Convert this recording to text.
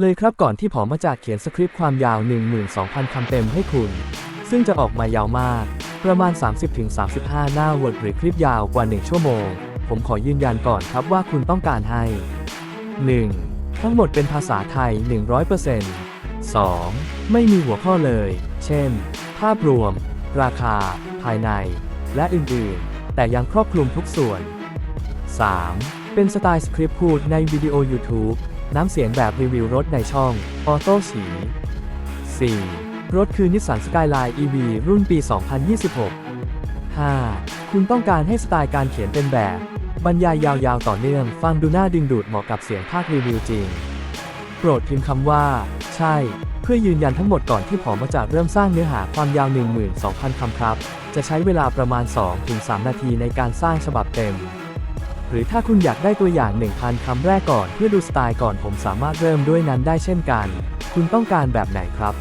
เลยครับก่อนที่ผมมาจากเขียนสคริปต์ความยาว 12,000 คำเต็มให้คุณ ซึ่งจะออกมายาวมาก ประมาณ 30-35 หน้า Word หรือคลิปยาวกว่า 1 ชั่วโมง ผมขอยืนยันก่อนครับว่าคุณต้องการให้ 1. ทั้งหมดเป็นภาษาไทย 100% 2. ไม่มีหัวข้อเลย เช่น ภาพรวม ราคา ภายใน และอื่นๆ แต่ยังครอบคลุมทุกส่วน 3. เป็นสไตล์สคริปต์พูดในวิดีโอ YouTube น้ำเสียงแบบรีวิวรถในช่อง ออโต้สี 4. รถคือนิสสันสกายไลน์ EV รุ่นปี 2026 5. คุณต้องการให้สไตล์การเขียนเป็นแบบ บรรยายยาวๆต่อเนื่อง ฟังดูน่าดึงดูดเหมาะกับเสียงภาครีวิวจริง โปรดพิมพ์คำว่า ใช่ เพื่อยืนยันทั้งหมดก่อนที่ผมจะเริ่มสร้างเนื้อหาความยาว 12,000 คำครับ จะใช้เวลาประมาณ 2-3 นาทีในการสร้างฉบับเต็ม หรือถ้าคุณอยากได้ตัวอย่าง 1,000 คำแรกก่อนเพื่อดูสไตล์ก่อนผมสามารถเริ่มด้วยนั้นได้เช่นกัน คุณต้องการแบบไหนครับ